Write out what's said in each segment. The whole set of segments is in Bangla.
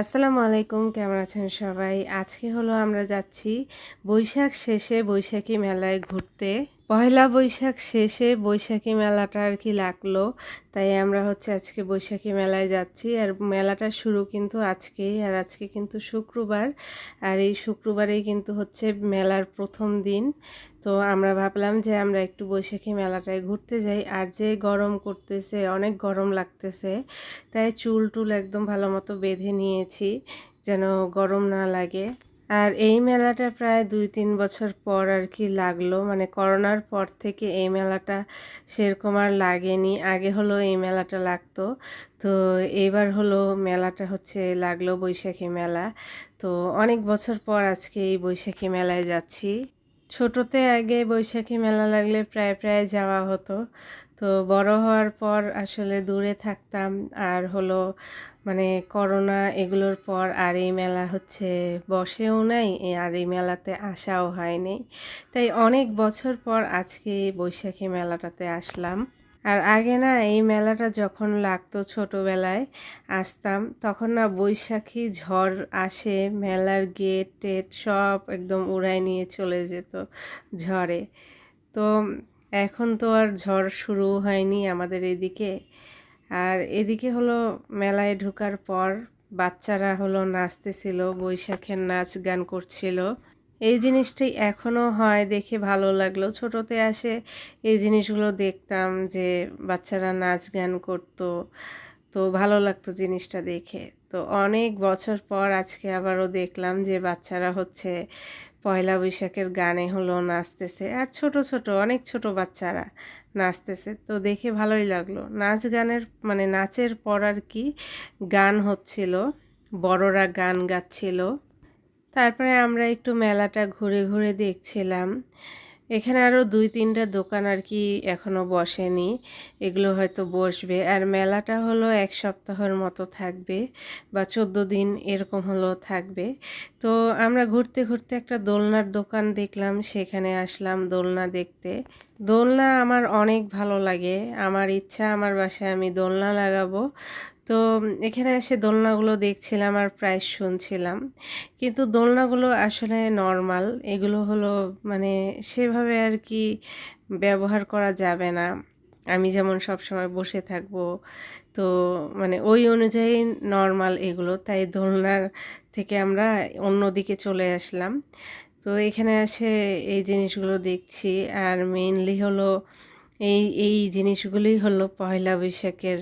আসসালামু আলাইকুম কেমন আছেন সবাই? আজকে হলো আমরা যাচ্ছি বৈশাখ শেষে বৈশাখী মেলায় ঘুরতে। পয়লা বৈশাখ শেষে বৈশাখী মেলাটা আর কি লাগল। তাই আমরা হচ্ছে আজকে বৈশাখী মেলায় যাচ্ছি। আর মেলাটা শুরু কিন্তু আজকেই, আর আজকে কিন্তু শুক্রবার। আর এই শুক্রবারেই কিন্তু হচ্ছে মেলার প্রথম দিন। তো আমরা ভাবলাম যে আমরা একটু বৈশাখী মেলাটায় ঘুরতে যাই। আর যে গরম করতেছে, অনেক গরম লাগতেছে, তাই চুল টুল একদম ভালো মতো বেঁধে নিয়েছি, যেন গরম না লাগে। আর এই মেলাটা প্রায় দুই তিন বছর পর আর কি লাগল। মানে করোনার পর থেকে এই মেলাটা সেরকম আর লাগেনি। আগে হলো এই মেলাটা লাগতো। তো এবার হলো মেলাটা হচ্ছে লাগল বৈশাখী মেলা। তো অনেক বছর পর আজকে এই বৈশাখী মেলায় যাচ্ছি। ছোটতে আগে বৈশাখী মেলা লাগলে প্রায় প্রায় যাওয়া হতো। তো বড় হওয়ার পর আসলে দূরে থাকতাম। আর হলো মানে করোনা এগুলোর পর আর এই মেলা হচ্ছে বসেও নাই আর এই মেলাতে আসাও হয়নি। তাই অনেক বছর পর আজকে বৈশাখী মেলাটাতে আসলাম। আর আগে না এই মেলাটা যখন লাগতো ছোটোবেলায় আসতাম, তখন না বৈশাখী ঝড় আসে, মেলার গেট টেট সব একদম উড়ায় নিয়ে চলে যেত ঝড়ে। তো এখন তো আর ঝড় শুরু হয়নি আমাদের এদিকে। আর এদিকে হলো মেলায় ঢোকার পর বাচ্চারা হলো নাচতেছিল, বৈশাখের নাচ গান করছিল। এই জিনিসটাই এখনও হয় দেখে ভালো লাগল। ছোটোতে আসে এই জিনিসগুলো দেখতাম যে বাচ্চারা নাচ গান করতো। তো ভালো লাগতো জিনিসটা দেখে। তো অনেক বছর পর আজকে আবারও দেখলাম যে বাচ্চারা হচ্ছে পয়লা বৈশাখের গানে হলো নাচতেছে। আর ছোট ছোট, অনেক ছোট বাচ্চারা নাচতেছে। তো দেখে ভালোই লাগল। নাচ গানের মানে নাচের পর আর কি গান হচ্ছিল, বড়রা গান গাচ্ছিল। তারপরে আমরা একটু মেলাটা ঘুরে ঘুরে দেখছিলাম। এখানে আরও দুই তিনটা দোকান আর কি এখনও বসেনি। এগুলো হয়তো বসবে। আর মেলাটা হলো এক সপ্তাহের মতো থাকবে বা চোদ্দ দিন এরকম হলো থাকবে। তো আমরা ঘুরতে ঘুরতে একটা দোলনার দোকান দেখলাম, সেখানে আসলাম দোলনা দেখতে। দোলনা আমার অনেক ভালো লাগে। আমার ইচ্ছা, আমার বাসায় আমি দোলনা লাগাবো। তো এখানে এসে দোলনাগুলো দেখছিলাম আর প্রায় শুনছিলাম। কিন্তু দোলনাগুলো আসলে নর্মাল, এগুলো হলো মানে সেভাবে আর কি ব্যবহার করা যাবে না। আমি যেমন সব সময় বসে থাকব, তো মানে ওই অনুযায়ী নর্মাল এগুলো, তাই দোলনার থেকে আমরা অন্যদিকে চলে আসলাম। তো এখানে এসে এই জিনিসগুলো দেখছি, আর মেইনলি হলো এই এই জিনিসগুলোই হলো পয়লা বৈশাখের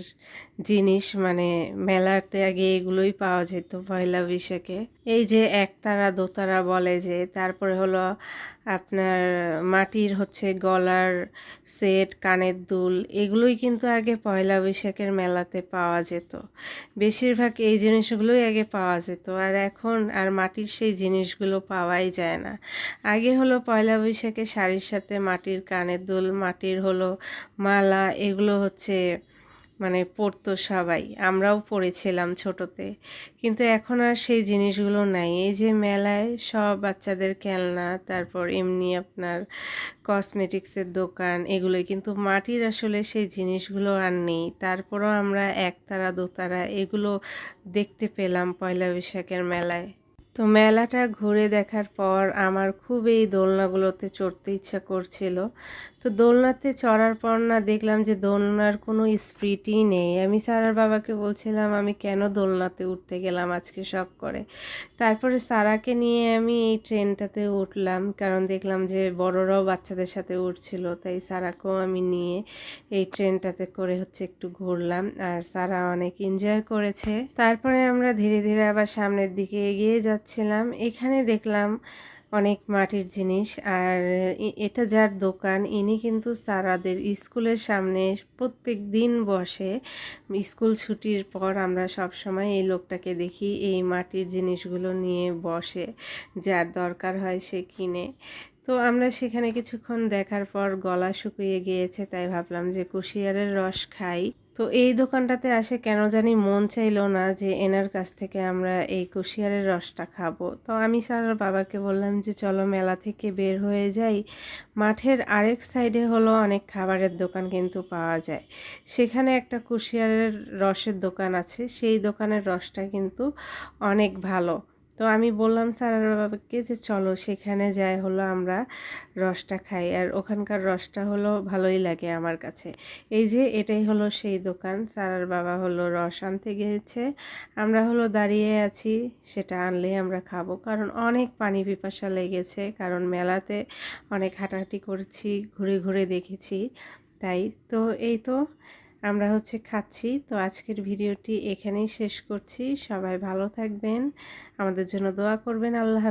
জিনিস মানে মেলাতে আগে এগুলোই পাওয়া যেত পয়লা বৈশাখে। এই যে একতারা, দোতারা বলে যে, তারপরে হলো আপনার মাটির হচ্ছে গলার সেট, কানের দুল, এগুলোই কিন্তু আগে পয়লা বৈশাখের মেলাতে পাওয়া যেত। বেশিরভাগ এই জিনিসগুলোই আগে পাওয়া যেত আর এখন আর মাটির সেই জিনিসগুলো পাওয়াই যায় না। আগে হলো পয়লা বৈশাখে শাড়ির সাথে মাটির কানের দুল, মাটির হলো মালা, এগুলো হচ্ছে মানে পড়তো সবাই। আমরাও পড়েছিলাম ছোটতে। কিন্তু এখন আর সেই জিনিসগুলো নাই। এই যে মেলায় সব বাচ্চাদের খেলনা, তারপর এমনি আপনার কসমেটিক্সের দোকান, এগুলোই। কিন্তু মাটির আসলে সেই জিনিসগুলো আর নেই। তারপরও আমরা একতারা, দোতারা এগুলো দেখতে পেলাম পয়লা বৈশাখের মেলায়। তো মেলাটা ঘুরে দেখার পর আমার খুব এই দোলনাগুলোতে চড়তে ইচ্ছা করছিল। তো দোলনাতে চড়ার পর না দেখলাম যে দোলনার কোনো স্পিডই নেই। আমি সারার বাবাকে বলছিলাম, আমি কেন দোলনাতে উঠতে গেলাম আজকে শখ করে? তারপরে সারাকে নিয়ে আমি এই ট্রেনটাতে উঠলাম, কারণ দেখলাম যে বড়রাও বাচ্চাদের সাথে উঠছিল, তাই সারাকেও আমি নিয়ে এই ট্রেনটাতে করে হচ্ছে একটু ঘুরলাম, আর সারা অনেক এনজয় করেছে। তারপরে আমরা ধীরে ধীরে আবার সামনের দিকে এগিয়ে যাচ্ছিলাম, এখানে দেখলাম অনেক মাটির জিনিস আর এটা যার দোকান। ইনি কিন্তু সারাদের স্কুলের সামনে প্রত্যেক দিন বসে। স্কুল ছুটির পর আমরা সব সময় এই লোকটাকে দেখি, এই মাটির জিনিসগুলো নিয়ে বসে, যার দরকার হয় সে কিনে। তো আমরা সেখানে কিছুক্ষণ দেখার পর গলা শুকিয়ে গিয়েছে, তাই ভাবলাম যে কুশিয়ারের রস খাই। তো এই দোকানটাতে আসে কেন জানি মন চাইলো না যে এনার কাছ থেকে আমরা এই কুশিয়ারের রসটা খাব। তো আমি স্যার বাবাকে বললাম যে চলো মেলা থেকে বের হয়ে যাই। মাঠের আরেক সাইডে হলো অনেক খাবারের দোকান কিন্তু পাওয়া যায়। সেখানে একটা কুশিয়ারের রসের দোকান আছে। সেই দোকানের রসটা কিন্তু অনেক ভালো। তো আমি বললাম, স্যার বাবাকে যে চলো, সেখানে যাই, হলো আমরা রসটা খাই। আর ওখানকার রসটা হলো ভালোই লাগে আমার কাছে। এই যে, এটাই হলো সেই দোকান। স্যার বাবা হলো রস আনতে গিয়েছে। আমরা হলো দাঁড়িয়ে আছি, সেটা আনলেই আমরা খাব। কারণ অনেক পানি পিপাসা লেগেছে, কারণ মেলাতে অনেক হাঁটাহাঁটি করছি, ঘুরে ঘুরে দেখেছি, তাই। তো এই তো আমরা হচ্ছে খাচ্ছি। তো আজকের ভিডিওটি এখানেই শেষ করছি। সবাই ভালো থাকবেন। আমাদের জন্য দোয়া করবেন। আল্লাহ